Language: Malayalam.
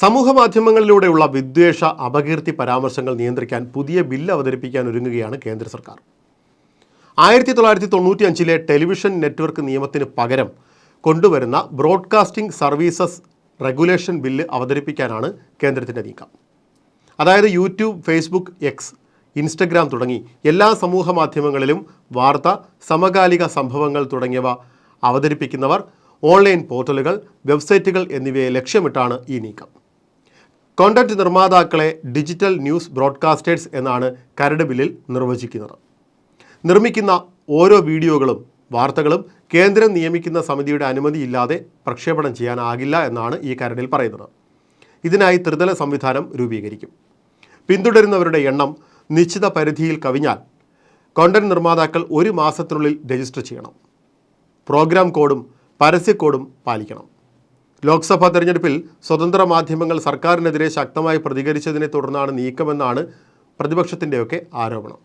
സമൂഹ മാധ്യമങ്ങളിലൂടെയുള്ള വിദ്വേഷ അപകീർത്തി പരാമർശങ്ങൾ നിയന്ത്രിക്കാൻ പുതിയ ബില്ല് അവതരിപ്പിക്കാൻ ഒരുങ്ങുകയാണ് കേന്ദ്ര സർക്കാർ. ആയിരത്തി തൊള്ളായിരത്തി തൊണ്ണൂറ്റി അഞ്ചിലെ ടെലിവിഷൻ നെറ്റ്വർക്ക് നിയമത്തിന് പകരം കൊണ്ടുവരുന്ന ബ്രോഡ്കാസ്റ്റിംഗ് സർവീസസ് റെഗുലേഷൻ ബില്ല് അവതരിപ്പിക്കാനാണ് കേന്ദ്രത്തിന്റെ നീക്കം. അതായത് യൂട്യൂബ് ഫേസ്ബുക്ക് എക്സ് ഇൻസ്റ്റഗ്രാം തുടങ്ങി എല്ലാ സമൂഹ മാധ്യമങ്ങളിലും വാർത്ത സമകാലിക സംഭവങ്ങൾ തുടങ്ങിയവ അവതരിപ്പിക്കുന്നവർ ഓൺലൈൻ പോർട്ടലുകൾ വെബ്സൈറ്റുകൾ എന്നിവയെ ലക്ഷ്യമിട്ടാണ് ഈ നീക്കം. കോണ്ടന്റ് നിർമ്മാതാക്കളെ ഡിജിറ്റൽ ന്യൂസ് ബ്രോഡ്കാസ്റ്റേഴ്സ് എന്നാണ് കരട് ബില്ലിൽ നിർവചിക്കുന്നത്. നിർമ്മിക്കുന്ന ഓരോ വീഡിയോകളും വാർത്തകളും കേന്ദ്രം നിയമിക്കുന്ന സമിതിയുടെ അനുമതിയില്ലാതെ പ്രക്ഷേപണം ചെയ്യാനാകില്ല എന്നാണ് ഈ കരടിൽ പറയുന്നത്. ഇതിനായി ത്രിതല സംവിധാനം രൂപീകരിക്കും. പിന്തുടരുന്നവരുടെ എണ്ണം നിശ്ചിത പരിധിയിൽ കവിഞ്ഞാൽ കോണ്ടന്റ് നിർമ്മാതാക്കൾ ഒരു മാസത്തിനുള്ളിൽ രജിസ്റ്റർ ചെയ്യണം. പ്രോഗ്രാം കോഡും പരസ്യ കോഡും പാലിക്കണം. ലോക്സഭാ തെരഞ്ഞെടുപ്പിൽ സ്വതന്ത്ര മാധ്യമങ്ങൾ സർക്കാരിനെതിരെ ശക്തമായി പ്രതികരിച്ചതിനെ തുടർന്നാണ് നീക്കമെന്നാണ് പ്രതിപക്ഷത്തിന്റെയൊക്കെ ആരോപണം.